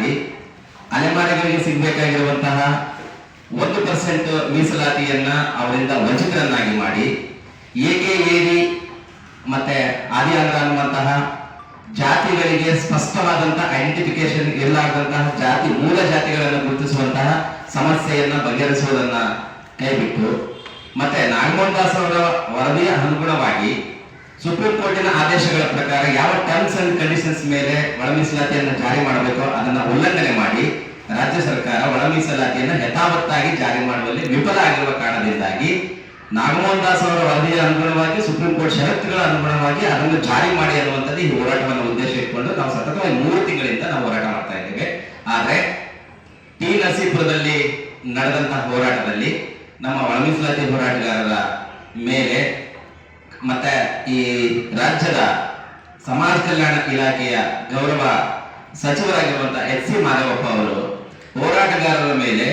ಮಾಡಿ, ಅಲೆಮಾರಿಗಳಿಗೆ ಸಿಗಬೇಕಾಗಿರುವಂತಹ ಒಂದು ಪರ್ಸೆಂಟ್ ಮೀಸಲಾತಿಯನ್ನ ಅವರಿಂದ ವಂಚಿತರನ್ನಾಗಿ ಮಾಡಿ ಏಕೆ ಏರಿ ಮತ್ತೆ ಆದಿಯಾಗ್ರ ಅನ್ನುವಂತಹ ಜಾತಿಗಳಿಗೆ ಸ್ಪಷ್ಟವಾದಂತಹ ಐಡೆಂಟಿಫಿಕೇಶನ್ ಇರಲಾಗದಂತಹ ಜಾತಿ, ಮೂಲ ಜಾತಿಗಳನ್ನು ಗುರುತಿಸುವಂತಹ ಸಮಸ್ಯೆಯನ್ನ ಬಗೆಹರಿಸುವುದನ್ನ ಕೈಬಿಟ್ಟು, ಮತ್ತೆ ನಾಗಮೋಹನ್ ದಾಸ್ ಅವರ ವರದಿಯ ಅನುಗುಣವಾಗಿ ಸುಪ್ರೀಂ ಕೋರ್ಟಿನ ಆದೇಶಗಳ ಪ್ರಕಾರ ಯಾವ ಟರ್ಮ್ಸ್ ಅಂಡ್ ಕಂಡೀಷನ್ಸ್ ಮೇಲೆ ಒಳ ಮೀಸಲಾತಿಯನ್ನು ಜಾರಿ ಮಾಡಬೇಕೋ ಅದನ್ನ ಉಲ್ಲಂಘನೆ ಮಾಡಿ ರಾಜ್ಯ ಸರ್ಕಾರ ಒಳ ಮೀಸಲಾತಿಯನ್ನು ಯಥಾವತ್ತಾಗಿ ಜಾರಿ ಮಾಡುವಲ್ಲಿ ವಿಫಲ ಆಗಿರುವ ಕಾರಣದಿಂದಾಗಿ ನಾಗಮೋಹನ್ ದಾಸ್ ಅವರ ವರದಿಯ ಅನುಗುಣವಾಗಿ ಸುಪ್ರೀಂ ಕೋರ್ಟ್ ಷರತ್ತುಗಳ ಅನುಗುಣವಾಗಿ ಅದನ್ನು ಜಾರಿ ಮಾಡಿ ಅನ್ನುವಂಥದ್ದು ಈ ಹೋರಾಟವನ್ನು ಉದ್ದೇಶ ಇಟ್ಕೊಂಡು ನಾವು ಸತತವಾಗಿ ಮೂರು ತಿಂಗಳಿಂದ ನಾವು ಹೋರಾಟ ಮಾಡ್ತಾ ಇದ್ದೇವೆ. ಆದರೆ ಟಿ ನರಸೀಪುರದಲ್ಲಿ ನಡೆದಂತಹ ಹೋರಾಟದಲ್ಲಿ ನಮ್ಮ ಒಳ ಮೀಸಲಾತಿ ಹೋರಾಟಗಾರರ ಮೇಲೆ ಮತ್ತೆ ಈ ರಾಜ್ಯದ ಸಮಾಜ ಕಲ್ಯಾಣ ಇಲಾಖೆಯ ಗೌರವ ಸಚಿವರಾಗಿರುವಂತಹ ಎಚ್ ಸಿ ಮಾದವಪ್ಪ ಅವರು ಹೋರಾಟಗಾರರ ಮೇಲೆ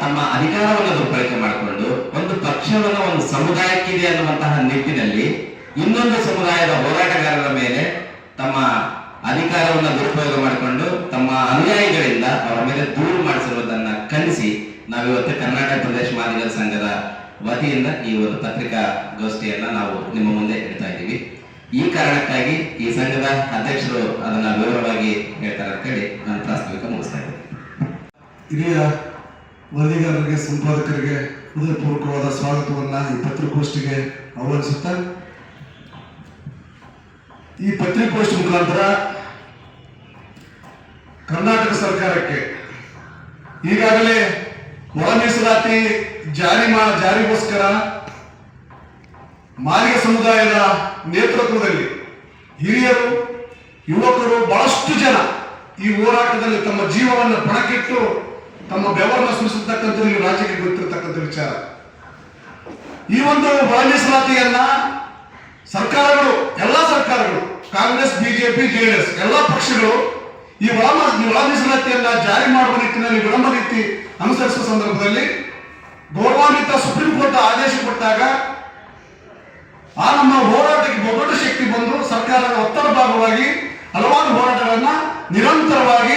ತಮ್ಮ ಅಧಿಕಾರವನ್ನು ದುರ್ಬಳಕೆ ಮಾಡಿಕೊಂಡು ಒಂದು ಪಕ್ಷವನ್ನು, ಒಂದು ಸಮುದಾಯಕ್ಕಿದೆ ಅನ್ನುವಂತಹ ನಿಟ್ಟಿನಲ್ಲಿ ಇನ್ನೊಂದು ಸಮುದಾಯದ ಹೋರಾಟಗಾರರ ಮೇಲೆ ತಮ್ಮ ಅಧಿಕಾರವನ್ನು ದುರುಪಯೋಗ ಮಾಡಿಕೊಂಡು ತಮ್ಮ ಅನುಯಾಯಿಗಳಿಂದ ಅವರ ಮೇಲೆ ದೂರು ಮಾಡಿಸಿರುವುದನ್ನ ಖಂಡಿಸಿ ನಾವಿವತ್ತು ಕರ್ನಾಟಕ ಪ್ರದೇಶ ಮಾದಿಗರ ಸಂಘದ ವತಿಯಿಂದ ಈ ಒಂದು ಪತ್ರಿಕಾ ಗೋಷ್ಠಿಯನ್ನ ನಾವು ನಿಮ್ಮ ಮುಂದೆ ಇಡ್ತಾ ಇದ್ದೀವಿ. ಈ ಕಾರಣಕ್ಕಾಗಿ ಈ ಸಂಘದ ಅಧ್ಯಕ್ಷರು ಅದನ್ನ ವಿವರವಾಗಿ ಹೇಳ್ತಾರೆ ಅಂತ ಹೇಳಿ ನಾನು ಪ್ರಾಸ್ತಾವಿಕ ಮುಗಿಸ್ತಾ ಇದ್ದೀನಿ. ಹಿರಿಯ ವರದಿಗಾರರಿಗೆ, ಸಂಪಾದಕರಿಗೆ ಹೃದಯಪೂರ್ವಕವಾದ ಸ್ವಾಗತವನ್ನ ಈ ಪತ್ರಿಕೋಷ್ಠಿಗೆ ಆಹ್ವಾನಿಸುತ್ತಾ, ಈ ಪತ್ರಿಕೋಷ್ಠಿ ಮುಖಾಂತರ ಕರ್ನಾಟಕ ಸರ್ಕಾರಕ್ಕೆ ಈಗಾಗಲೇ ಒಳ ಮೀಸಲಾತಿ ಜಾರಿ ಮಾ, ಜಾರಿಗೋಸ್ಕರ ಮಾಲಿಕ ಸಮುದಾಯದ ನೇತೃತ್ವದಲ್ಲಿ ಹಿರಿಯರು, ಯುವಕರು ಬಹಳಷ್ಟು ಜನ ಈ ಹೋರಾಟದಲ್ಲಿ ತಮ್ಮ ಜೀವವನ್ನು ಪಣಕ್ಕಿಟ್ಟು ತಮ್ಮ ಬೆವರನ್ನು ಸೃಷ್ಟಿಸತಕ್ಕಂಥದ್ದು ರಾಜ್ಯಕ್ಕೆ ಗೊತ್ತಿರತಕ್ಕಂಥ ವಿಚಾರ. ಈ ಒಂದು ಒಳ ಸರ್ಕಾರಗಳು, ಎಲ್ಲ ಸರ್ಕಾರಗಳು, ಕಾಂಗ್ರೆಸ್, ಬಿಜೆಪಿ ಜೆಡಿಎಸ್ ಎಲ್ಲ ಪಕ್ಷಗಳು ಈ ಒಳ ಒಳ ಜಾರಿ ಮಾಡುವ ನಿಟ್ಟಿನಲ್ಲಿ ವಿಳಂಬ ರೀತಿ ಅನುಸರಿಸುವ ಸಂದರ್ಭದಲ್ಲಿ ಗೌರವಾನ್ವಿತ ಸುಪ್ರೀಂ ಕೋರ್ಟ್ ಆದೇಶ ಕೊಟ್ಟಾಗ ಆ ನಮ್ಮ ಹೋರಾಟಕ್ಕೆ ಬಹುದೊಡ್ಡ ಶಕ್ತಿ ಬಂದು ಸರ್ಕಾರದ ಒತ್ತಡ ಭಾಗವಾಗಿ ಹಲವಾರು ಹೋರಾಟಗಳನ್ನ ನಿರಂತರವಾಗಿ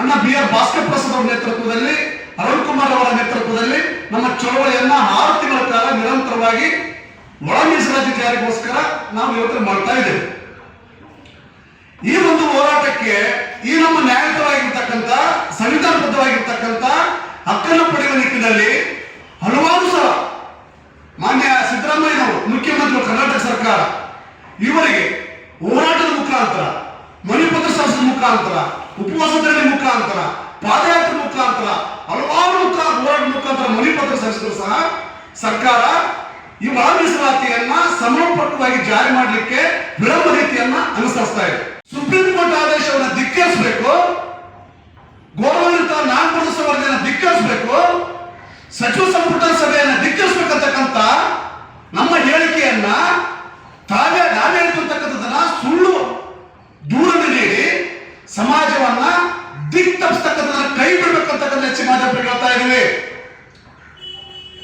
ಅಣ್ಣ ಬಿ ಆರ್ ಭಾಸ್ಕರ್ ಪ್ರಸಾದ್ ಅವರ ನೇತೃತ್ವದಲ್ಲಿ, ಅರುಣ್ ಕುಮಾರ್ ಅವರ ನೇತೃತ್ವದಲ್ಲಿ ನಮ್ಮ ಚಳವಳಿಯನ್ನ ಆರು ತಿಂಗಳ ಕಾಲ ನಿರಂತರವಾಗಿ ಒಳ ಮೀಸಲಾತಿ ಜಾರಿಗೋಸ್ಕರ ನಾವು ಇವತ್ತು ಮಾಡ್ತಾ ಇದ್ದೇವೆ. ಈ ಒಂದು ಹೋರಾಟಕ್ಕೆ ಈ ನಮ್ಮ ನ್ಯಾಯಯುತವಾಗಿರ್ತಕ್ಕಂಥ, ಸಂವಿಧಾನಬದ್ಧವಾಗಿರ್ತಕ್ಕಂಥ ಹಕ್ಕನ್ನು ಪಡೆಯುವ ನಿಟ್ಟಿನಲ್ಲಿ ಹಲವಾರು ಸಲ ಮಾನ್ಯ ಸಿದ್ದರಾಮಯ್ಯನವರು ಮುಖ್ಯಮಂತ್ರಿಗಳು ಕರ್ನಾಟಕ ಸರ್ಕಾರ ಇವರಿಗೆ ಹೋರಾಟದ ಮುಖಾಂತರ, ಮಣಿಪತ್ರ ಸಲ್ಲಿಸಿದ ಮುಖಾಂತರ, ಉಪವಾಸ ಧರಣಿ ಮುಖಾಂತರ, ಪಾದಯಾತ್ರೆ ಮುಖಾಂತರ, ಹಲವಾರು ಮುಖ, ಹೋರಾಟದ ಮುಖಾಂತರ ಮಣಿಪತ್ರ ಸಲ್ಲಿಸಿದ್ರು ಸಹ ಸರ್ಕಾರ ಈ ಒಳ ಸಮರ್ಪಕವಾಗಿ ಜಾರಿ ಮಾಡಲಿಕ್ಕೆ ವಿಳಂಬ ರೀತಿಯನ್ನ ಅನುಸರಿಸ್ತಾ ಇದೆ. ಸುಪ್ರೀಂ ಕೋರ್ಟ್ ಆದೇಶವನ್ನು ಧಿಕ್ಕರಿಸಬೇಕು. ಗೌರವಯುತ ನಾಲ್ಕು ವರದಿಯನ್ನು ಧಿಕ್ಕರಿಸಬೇಕು. ಸಚಿವ ಸಂಪುಟ ಸಭೆಯನ್ನು ಧಿಕ್ಕರಿಸಬೇಕಂತಕ್ಕಂಥ ನಮ್ಮ ಹೇಳಿಕೆಯನ್ನ ತಾವೇ ನಾವೇ ಹೇಳ್ತಕ್ಕಂಥದ್ದನ್ನ ಸುಳ್ಳು ದೂರನ್ನು ನೀಡಿ ಸಮಾಜವನ್ನ ದಿಕ್ ತಪ್ಪಿಸ್ತಕ್ಕಂಥ ಕೈ ಬಿಡ್ಬೇಕಂತಕ್ಕಂಥ ಹೆಚ್ಚು ಮಾಧ್ಯಮ ಹೇಳ್ತಾ ಇದ್ದೀವಿ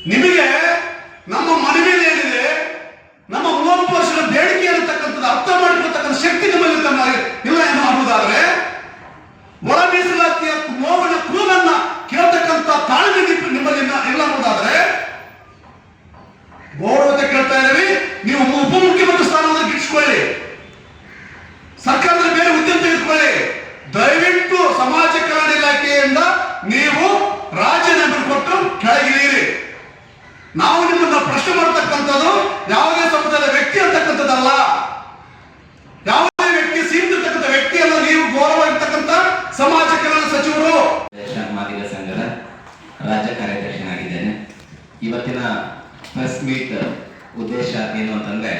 ನಿಮಗೆ ಮಾಡ್ತಕ್ಕಂಥದ್ದು ಯಾವುದೇ ಸಮುದಾಯದ ವ್ಯಕ್ತಿ ಅಂತಕ್ಕಂಥದ್ದಲ್ಲ. ಯಾವುದೇ ವ್ಯಕ್ತಿ ಸೀಮಿತಕ್ಕಂಥ ವ್ಯಕ್ತಿ ಅಲ್ಲ ನೀವು ಗೌರವ ಇರ್ತಕ್ಕಂಥ ಸಮಾಜ ಕಲ್ಯಾಣ ಸಚಿವರು. ಮಾದಿಗ ಸಂಘದ ರಾಜ್ಯ ಕಾರ್ಯದರ್ಶಿನಾಗಿದ್ದೇನೆ. ಇವತ್ತಿನ ಪ್ರೆಸ್ ಮೀಟ್ ಉದ್ದೇಶ ಏನು ಅಂತಂದ್ರೆ,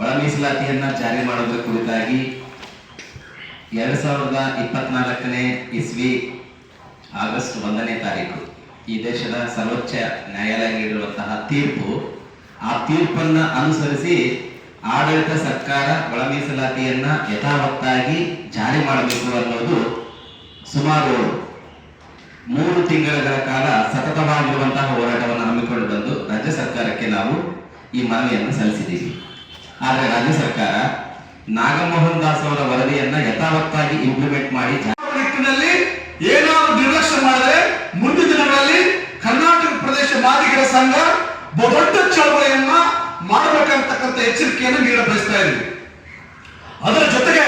ಒಳ ಮೀಸಲಾತಿಯನ್ನ ಜಾರಿ ಮಾಡೋದ್ರ ಕುರಿತಾಗಿ ಎರಡ್ ಸಾವಿರದ ಇಪ್ಪತ್ನಾಲ್ಕನೇ ಇಸ್ವಿ ಆಗಸ್ಟ್ ಒಂದನೇ ತಾರೀಕು ಈ ದೇಶದ ಸರ್ವೋಚ್ಚ ನ್ಯಾಯಾಲಯ ನೀಡಿರುವಂತಹ ತೀರ್ಪು ಆ ತೀರ್ಪನ್ನ ಅನುಸರಿಸಿ ಆಡಳಿತ ಸರ್ಕಾರ ಒಳ ಮೀಸಲಾತಿಯನ್ನ ಯಥಾವತ್ತಾಗಿ ಜಾರಿ ಮಾಡಬೇಕು ಅನ್ನೋದು ಸುಮಾರು ಮೂರು ತಿಂಗಳ ಕಾಲ ಸತತವಾಗಿರುವಂತಹ ಹೋರಾಟವನ್ನು ಹಮ್ಮಿಕೊಂಡು ಬಂದು ರಾಜ್ಯ ಸರ್ಕಾರಕ್ಕೆ ನಾವು ಈ ಮನವಿಯನ್ನು ಸಲ್ಲಿಸಿದ್ದೀವಿ. ಆದರೆ ರಾಜ್ಯ ಸರ್ಕಾರ ನಾಗಮೋಹನ್ ದಾಸ್ ಅವರ ವರದಿಯನ್ನ ಯಥಾವತ್ತಾಗಿ ಇಂಪ್ಲಿಮೆಂಟ್ ಮಾಡಿ ನಿಟ್ಟಿನಲ್ಲಿ ಏನಾದರೂ ನಿರ್ಲಕ್ಷ್ಯ ಮಾಡಿದ್ರೆ ಮುಂದಿನ ದಿನಗಳಲ್ಲಿ ಕರ್ನಾಟಕ ಪ್ರದೇಶ ಮಾದಿಗರ ಸಂಘ ಬಹುದೊಡ್ಡ ಚಳವಳಿಯನ್ನ ಮಾಡಬೇಕಂತಕ್ಕಂಥ ಎಚ್ಚರಿಕೆಯನ್ನು ನೀಡಲು ಬಯಸ್ತಾ ಇದ್ದೀವಿ. ಅದರ ಜೊತೆಗೆ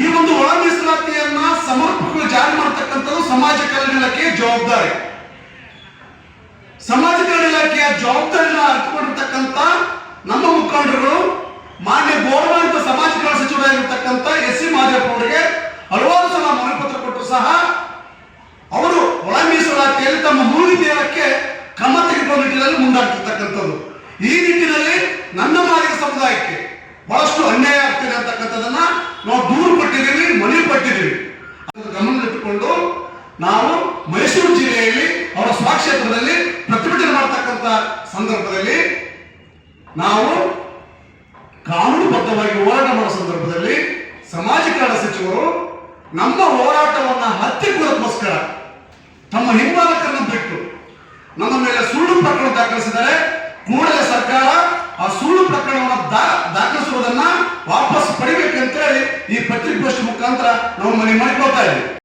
ಈ ಒಂದು ಒಳ ಮೀಸಲಾತಿಯನ್ನ ಸಮರ್ಪಕವಾಗಿ ಜಾರಿ ಮಾಡತಕ್ಕಂಥದ್ದು ಸಮಾಜ ಕಲ್ಯಾಣ ಇಲಾಖೆಯ ಜವಾಬ್ದಾರಿ. ಸಮಾಜ ಕಲ್ಯಾಣ ಇಲಾಖೆಯ ಜವಾಬ್ದಾರಿಯನ್ನು ಅರ್ಥಕೊಂಡಿರ್ತಕ್ಕಂಥ ನಮ್ಮ ಮುಖಂಡರುಗಳು, ಮಾನ್ಯ ಗೌರವಾನ್ವಿತ ಸಮಾಜ ಕಲ್ಯಾಣ ಸಚಿವರಾಗಿರ್ತಕ್ಕಂಥ ಎಸ್ ಸಿ ಮಾದೇವಪ್ಪ ಅವರಿಗೆ ನಾವು ದೂರು ಪಟ್ಟಿದ್ದೀವಿ, ಮನೆ ಪಟ್ಟಿದ್ದೀವಿ. ಗಮನದಲ್ಲಿಟ್ಟುಕೊಂಡು ನಾವು ಮೈಸೂರು ಜಿಲ್ಲೆಯಲ್ಲಿ ಅವರ ಸ್ವಕ್ಷೇತ್ರದಲ್ಲಿ ಪ್ರತಿಭಟನೆ ಮಾಡತಕ್ಕಂತ ಸಂದರ್ಭದಲ್ಲಿ ನಾವು ಕಾನೂನುಬದ್ಧವಾಗಿ ಹೋರಾಟ ಮಾಡೋ ಸಂದರ್ಭದಲ್ಲಿ ಸಮಾಜ ಕಲ್ಯಾಣ ಸಚಿವರು ನಮ್ಮ ಹೋರಾಟವನ್ನ ಹತ್ತಿಕ್ಕುವುದಕ್ಕೋಸ್ಕರ ತಮ್ಮ ಹಿಂಬಾಲಕರನ್ನು ಬಿಟ್ಟು ನಮ್ಮ ಮೇಲೆ ಸುಳ್ಳು ಪ್ರಕರಣ ದಾಖಲಿಸಿದರೆ ಕೂಡಲೇ ಸರ್ಕಾರ ಆ ಸುಳ್ಳು ಪ್ರಕರಣವನ್ನು ದಾಖಲಿಸುವುದನ್ನ ವಾಪಸ್ ಈ ಪತ್ರಿಕೋಷ್ಠಿ ಮುಖಾಂತರ ನಾವು ಮನವಿ ಮಾಡಿಕೊಳ್ತಾ ಇದ್ದೀವಿ.